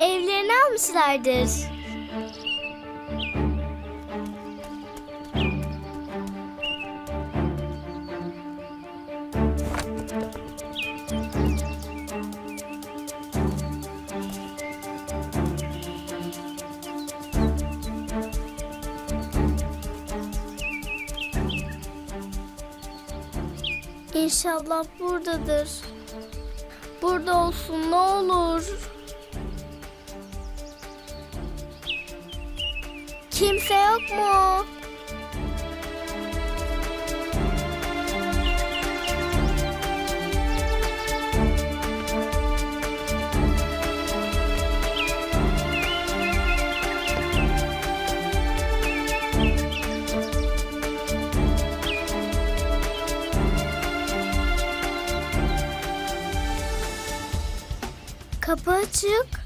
Evlerini almışlardır. İnşallah buradadır. Burada olsun ne olur. Kimse yok mu? Kapı açık.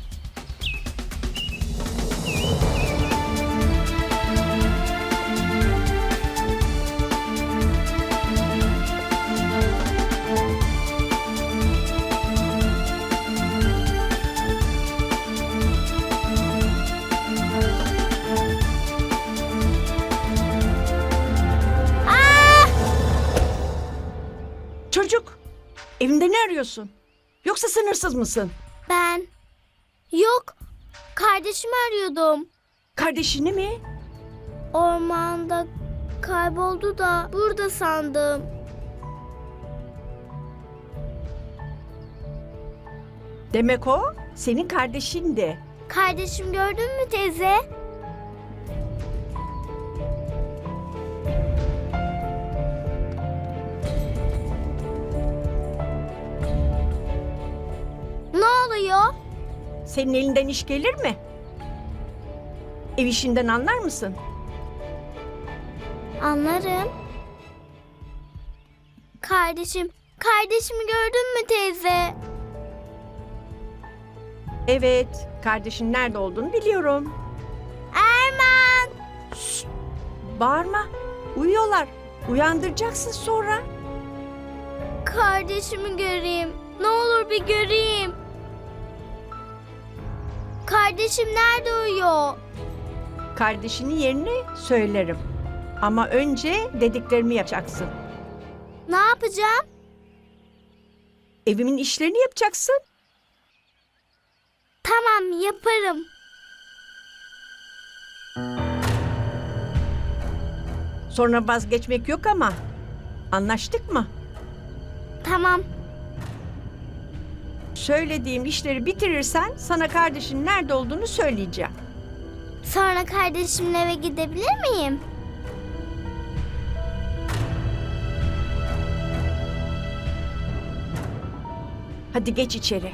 Evinde ne arıyorsun? Yoksa sınırsız mısın? Ben. Yok. Kardeşimi arıyordum. Kardeşini mi? Ormanda kayboldu da burada sandım. Demek o senin kardeşin de. Kardeşim gördün mü teyze? Oluyor? Senin elinden iş gelir mi? Ev işinden anlar mısın? Anlarım. Kardeşim, kardeşimi gördün mü teyze? Evet, kardeşin nerede olduğunu biliyorum. Erman! Bağırma, uyuyorlar. Uyandıracaksın sonra. Kardeşimi göreyim. Ne olur bir göreyim. Kardeşim nerede uyuyor? Kardeşinin yerini söylerim. Ama önce dediklerimi yapacaksın. Ne yapacağım? Evimin işlerini yapacaksın. Tamam yaparım. Sonra vazgeçmek yok ama. Anlaştık mı? Tamam. Söylediğim işleri bitirirsen sana kardeşin nerede olduğunu söyleyeceğim. Sonra kardeşimin eve gidebilir miyim? Hadi geç içeri.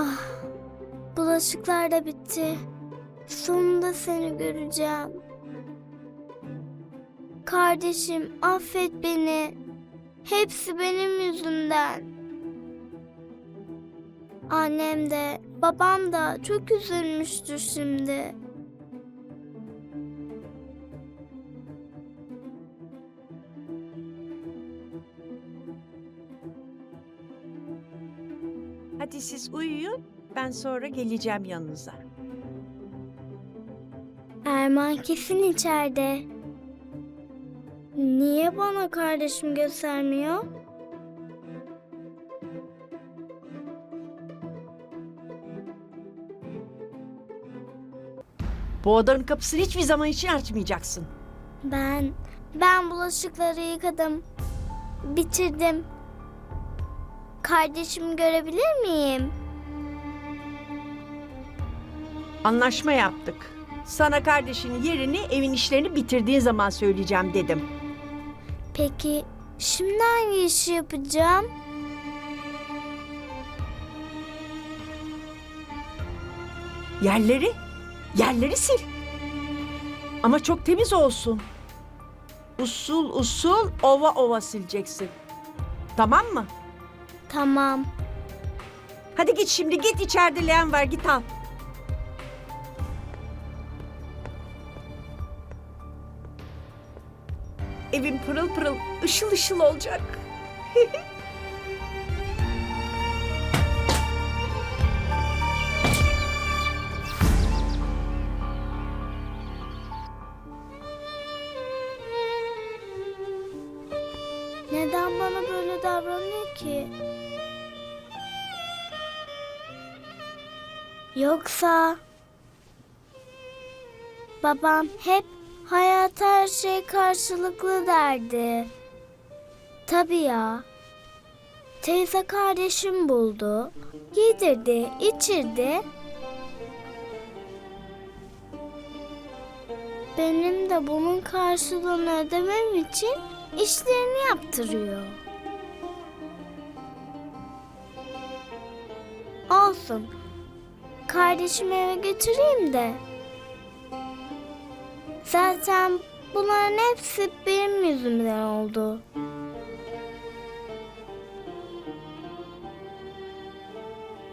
Ah, bulaşıklar da bitti. Sonunda seni göreceğim. Kardeşim affet beni. Hepsi benim yüzümden. Annem de babam da çok üzülmüştür şimdi. Siz uyuyun. Ben sonra geleceğim yanınıza. Erman kesin içeride. Niye bana kardeşim göstermiyor? Bu odanın kapısını hiçbir zaman için açmayacaksın. Ben, ben bulaşıkları yıkadım. Bitirdim. Kardeşimi görebilir miyim? Anlaşma yaptık. Sana kardeşinin yerini evin işlerini bitirdiğin zaman söyleyeceğim dedim. Peki şimdi hangi işi yapacağım? Yerleri, yerleri sil. Ama çok temiz olsun. Usul usul ova ova sileceksin. Tamam mı? Tamam. Hadi git şimdi git içeride leğen var git al. Evin pırıl pırıl ışıl ışıl olacak. Neden bana böyle davranıyor ki? Yoksa babam hep hayat her şey karşılıklı derdi. Tabii ya. Teyze kardeşim buldu. Yedirdi, içirdi. Benim de bunun karşılığını ödemem için işlerini yaptırıyor. Olsun. Kardeşimi eve götüreyim de. Zaten bunların hepsi benim yüzümden oldu.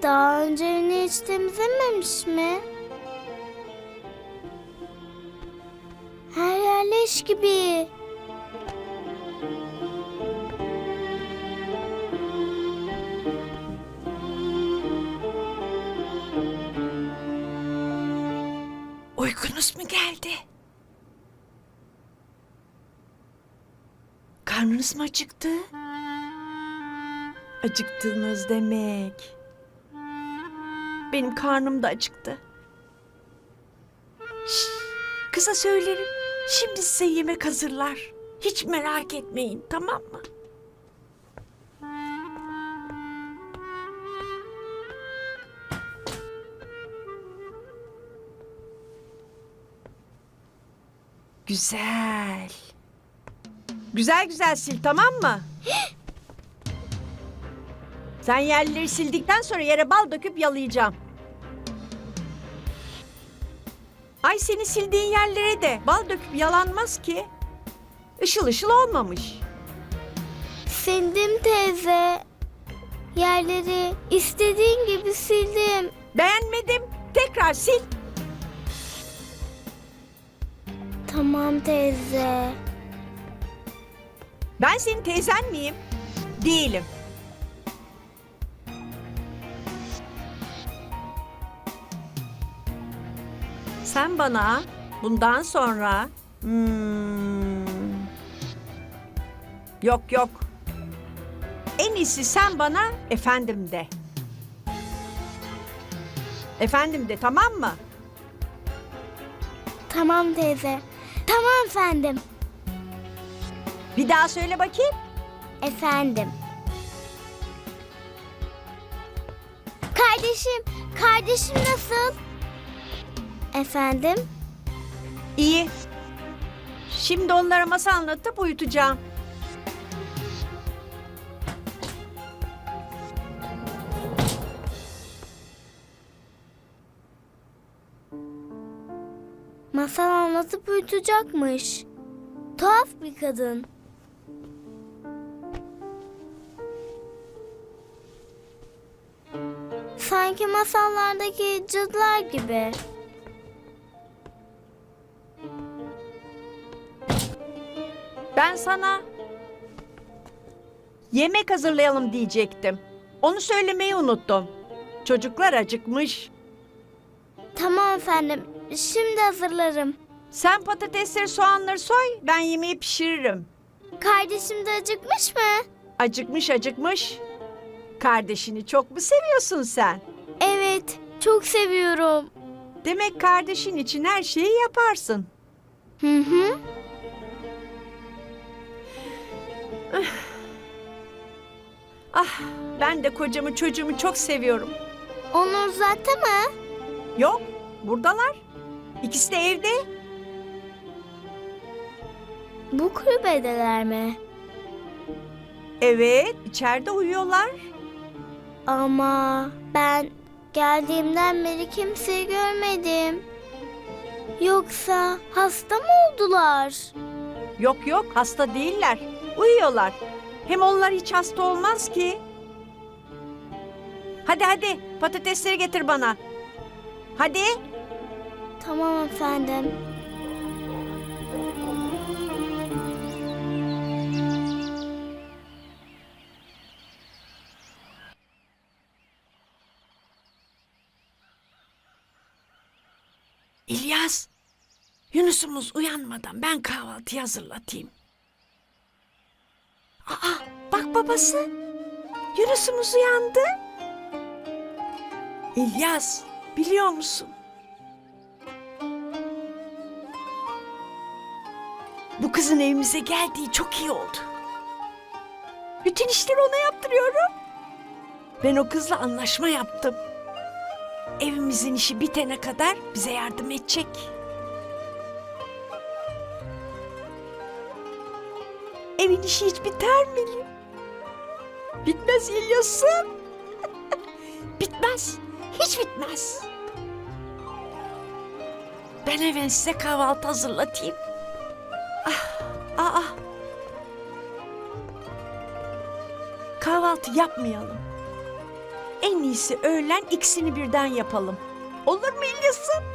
Daha önce evini hiç temizlememiş mi? Her yer leş gibi. Karnınız mı acıktı? Acıktınız demek. Benim karnım da acıktı. Şşş, kıza söylerim. Şimdi size yemek hazırlar. Hiç merak etmeyin tamam mı? Güzel. Güzel güzel sil tamam mı? Sen yerleri sildikten sonra yere bal döküp yalayacağım. Ay seni sildiğin yerlere de bal döküp yalanmaz ki. Işıl ışıl olmamış. Sildim teyze. Yerleri istediğin gibi sildim. Beğenmedim. Tekrar sil. Tamam teyze. Ben senin teyzen miyim? Değilim. Sen bana bundan sonra hmm, yok yok. En iyisi sen bana efendim de. Efendim de tamam mı? Tamam teyze. Tamam efendim. Bir daha söyle bakayım. Efendim. Kardeşim, kardeşim nasıl? Efendim? İyi. Şimdi onlara masal anlatıp uyutacağım. Masal anlatıp uyutacakmış. Tuhaf bir kadın. Sanki masallardaki cadılar gibi. Ben sana yemek hazırlayalım diyecektim. Onu söylemeyi unuttum. Çocuklar acıkmış. Tamam efendim. Şimdi hazırlarım. Sen patatesleri, soğanları soy, ben yemeği pişiririm. Kardeşim de acıkmış mı? Acıkmış acıkmış. Kardeşini çok mu seviyorsun sen? Evet, çok seviyorum. Demek kardeşin için her şeyi yaparsın. Hı hı. Ah, ben de kocamı çocuğumu çok seviyorum. Onu uzattı mı? Yok, buradalar. İkisi de evde. Bu kulübedeler mi? Evet, içeride uyuyorlar. Ama ben geldiğimden beri kimseyi görmedim. Yoksa hasta mı oldular? Yok yok, hasta değiller. Uyuyorlar. Hem onlar hiç hasta olmaz ki. Hadi hadi, patatesleri getir bana. Hadi. Tamam efendim. Yunus'umuz uyanmadan ben kahvaltı hazırlatayım. Aa, bak babası. Yunus'umuz uyandı. İlyas, biliyor musun? Bu kızın evimize geldiği çok iyi oldu. Bütün işleri ona yaptırıyorum. Ben o kızla anlaşma yaptım. Evimizin işi bitene kadar bize yardım edecek. Evin işi hiç biter mi? Bitmez İlyas'ım. bitmez. Hiç bitmez. Ben hemen size kahvaltı hazırlatayım. Ah, aa. Kahvaltı yapmayalım. En iyisi öğlen ikisini birden yapalım. Olur mu İlyas'ım?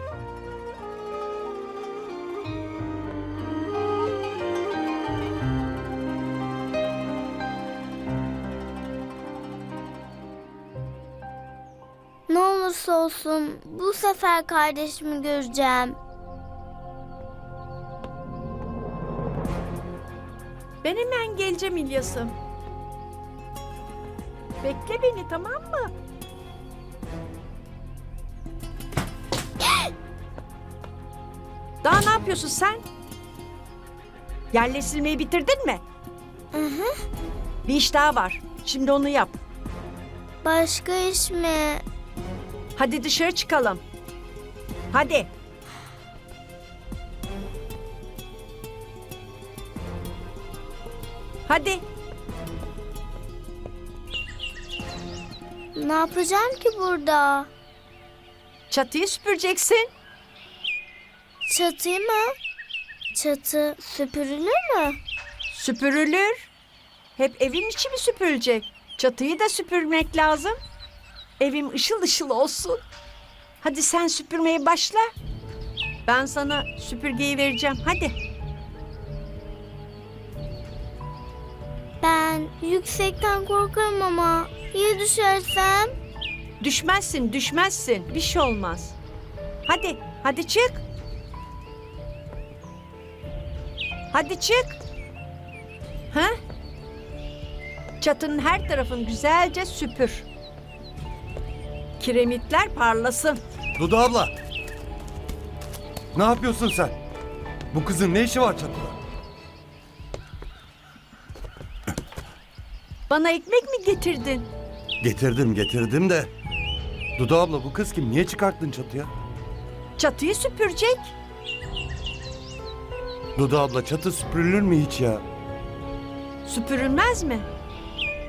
Olursa olsun bu sefer kardeşimi göreceğim. Ben hemen geleceğim İlyas'ım. Bekle beni tamam mı? Daha ne yapıyorsun sen? Yerle silmeyi bitirdin mi? Hı hı. Bir iş daha var. Şimdi onu yap. Başka iş mi? Hadi dışarı çıkalım. Hadi. Hadi. Ne yapacağım ki burada? Çatıyı süpüreceksin. Çatı mı? Çatı süpürülür mü? Süpürülür. Hep evin içi mi süpürülecek? Çatıyı da süpürmek lazım. Evim ışıl ışıl olsun. Hadi sen süpürmeye başla. Ben sana süpürgeyi vereceğim. Hadi. Ben yüksekten korkarım ama ya düşersem? Düşmezsin, düşmezsin. Bir şey olmaz. Hadi, hadi çık. Hadi çık. Ha? Çatının her tarafını güzelce süpür. Kiremitler parlasın. Dudu abla. Ne yapıyorsun sen? Bu kızın ne işi var çatıda? Bana ekmek mi getirdin? Getirdim getirdim de. Dudu abla bu kız kim? Niye çıkarttın çatıya? Çatıyı süpürecek. Dudu abla çatı süpürülür mü hiç ya? Süpürülmez mi?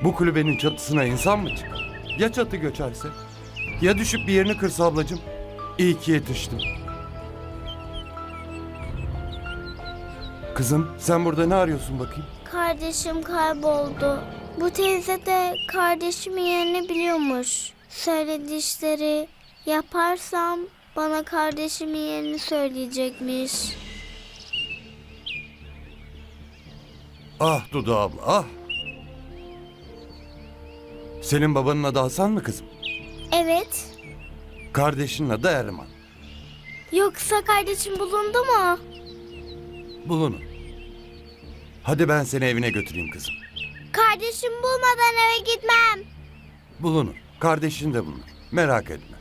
Bu kulübenin çatısına insan mı çıkar? Ya çatı göçerse? Ya düşüp bir yerini kırsa ablacığım? İyi ki yetiştim. Kızım sen burada ne arıyorsun bakayım? Kardeşim kayboldu. Bu teyze de kardeşimin yerini biliyormuş. Söylediği işleri yaparsam bana kardeşimin yerini söyleyecekmiş. Ah Dudu abla ah. Senin babanın adı Hasan mı kızım? Evet. Kardeşinin adı Erman. Yoksa kardeşim bulundu mu? Bulunun. Hadi ben seni evine götüreyim kızım. Kardeşim bulmadan eve gitmem. Bulunur. Kardeşin de bulunur. Merak etme.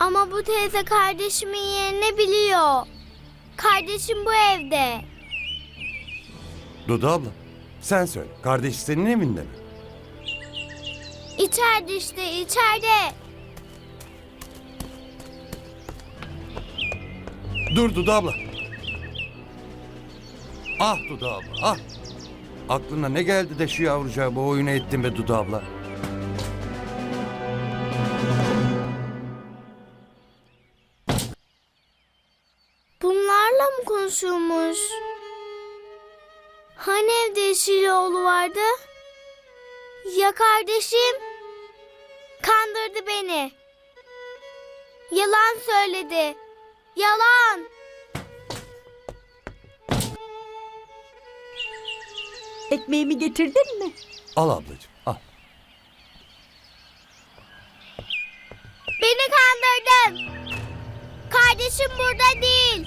Ama bu teyze kardeşimin yerini biliyor. Kardeşim bu evde. Dudu abla sen söyle. Kardeş senin evinde mi? İçeride işte içeride. Dur Dudu abla. Ah Dudu abla ah. Aklına ne geldi de şu yavrucağı bu oyunu ettin be Dudu abla. Bunlarla mı konuşuyormuş? Hani evde Yeşiloğlu vardı? Ya kardeşim? Kandırdı beni. Yalan söyledi. Yalan. Ekmeğimi getirdin mi? Al ablacığım al. Beni kandırdın. Kardeşim burada değil.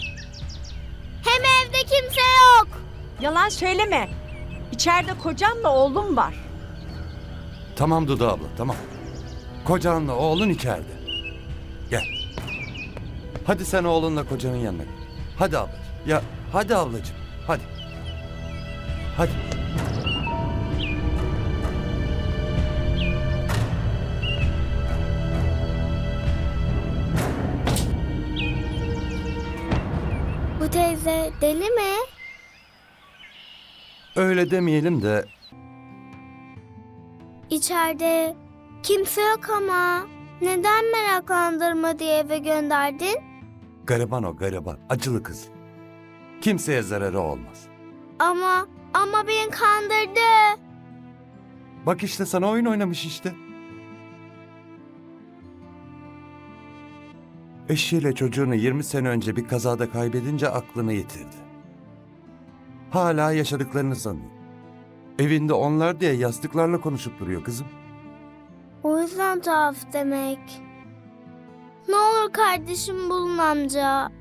Hem evde kimse yok. Yalan söyleme. İçeride kocamla oğlum var. Tamam Dudu abla tamam. Kocanla oğlun içeride. Gel. Hadi sen oğlunla kocanın yanına git. Hadi ablacığım. Ya hadi ablacığım. Hadi. Hadi. Bu teyze deli mi? Öyle demeyelim de İçeride kimse yok ama. Neden meraklandırma diye eve gönderdin? gariban o gariban. Acılı kız. Kimseye zararı olmaz. Ama ama beni kandırdı. Bak işte sana oyun oynamış işte. Eşiyle çocuğunu 20 sene önce bir kazada kaybedince aklını yitirdi. Hala yaşadıklarını sanıyor. Evinde onlar diye yastıklarla konuşup duruyor kızım. O yüzden tuhaf demek. Ne olur kardeşim bulun amca.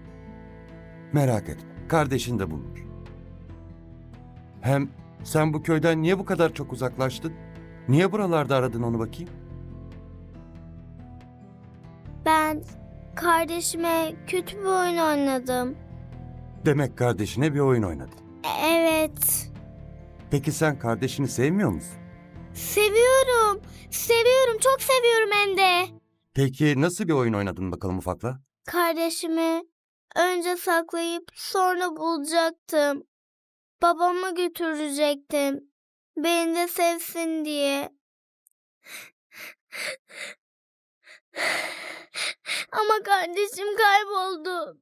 Merak etme, kardeşin de bulunur. Hem sen bu köyden niye bu kadar çok uzaklaştın? Niye buralarda aradın onu bakayım? Ben kardeşime kötü bir oyun oynadım. Demek kardeşine bir oyun oynadın. E- Evet. Peki sen kardeşini sevmiyor musun? Seviyorum. Seviyorum. Çok seviyorum hem de. Peki nasıl bir oyun oynadın bakalım ufakla? Kardeşimi önce saklayıp sonra bulacaktım. Babama götürecektim. Beni de sevsin diye. Ama kardeşim kayboldu.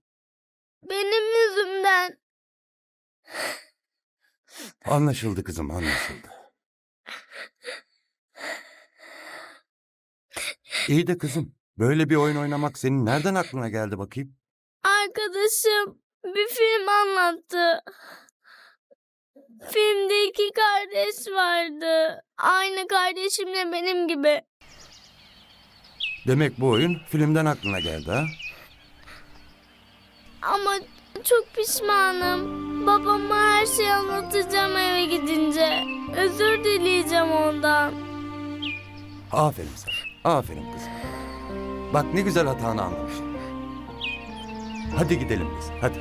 Benim yüzümden. Anlaşıldı kızım anlaşıldı. İyi de kızım böyle bir oyun oynamak senin nereden aklına geldi bakayım? Arkadaşım bir film anlattı. Filmde iki kardeş vardı. Aynı kardeşimle benim gibi. Demek bu oyun filmden aklına geldi ha? Ama çok pişmanım. Babama her şeyi anlatacağım eve gidince. Özür dileyeceğim ondan. Aferin sana. Aferin kızım. Bak ne güzel hatanı anlamışsın. Hadi gidelim biz. Hadi.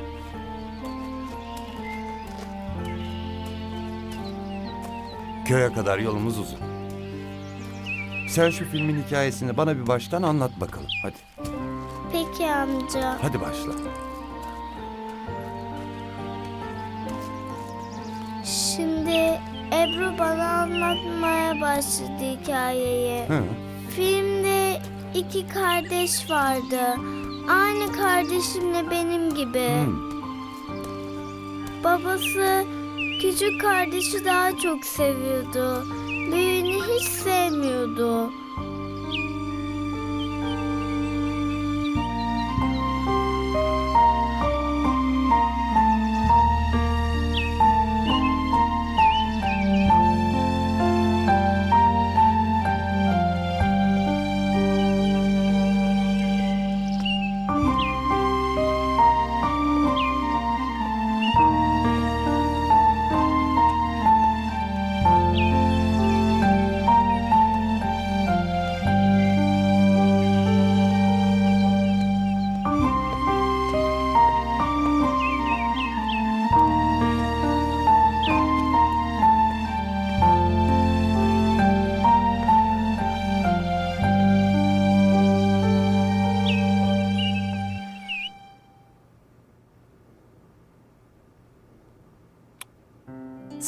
Köye kadar yolumuz uzun. Sen şu filmin hikayesini bana bir baştan anlat bakalım. Hadi. Peki amca. Hadi başla. Ebru bana anlatmaya başladı hikayeyi. Hı. Filmde iki kardeş vardı. Aynı kardeşimle benim gibi. Hı. Babası küçük kardeşi daha çok seviyordu. Büyüğünü hiç sevmiyordu.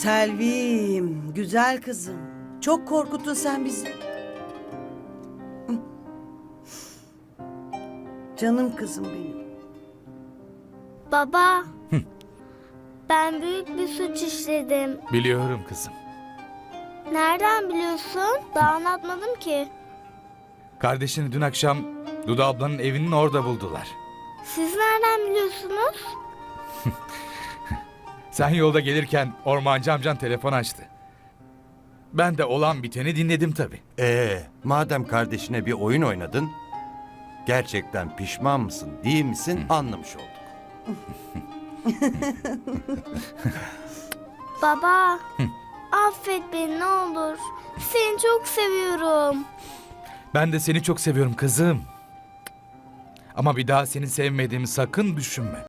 Selvim, güzel kızım. Çok korkuttun sen bizi. Canım kızım benim. Baba. Ben büyük bir suç işledim. Biliyorum kızım. Nereden biliyorsun? Daha anlatmadım ki. Kardeşini dün akşam Duda ablanın evinin orada buldular. Siz nereden biliyorsunuz? Sen yolda gelirken ormancı amcan telefon açtı. Ben de olan biteni dinledim tabii. Ee, madem kardeşine bir oyun oynadın, gerçekten pişman mısın, değil misin anlamış olduk. Baba. affet beni ne olur. Seni çok seviyorum. Ben de seni çok seviyorum kızım. Ama bir daha seni sevmediğimi sakın düşünme.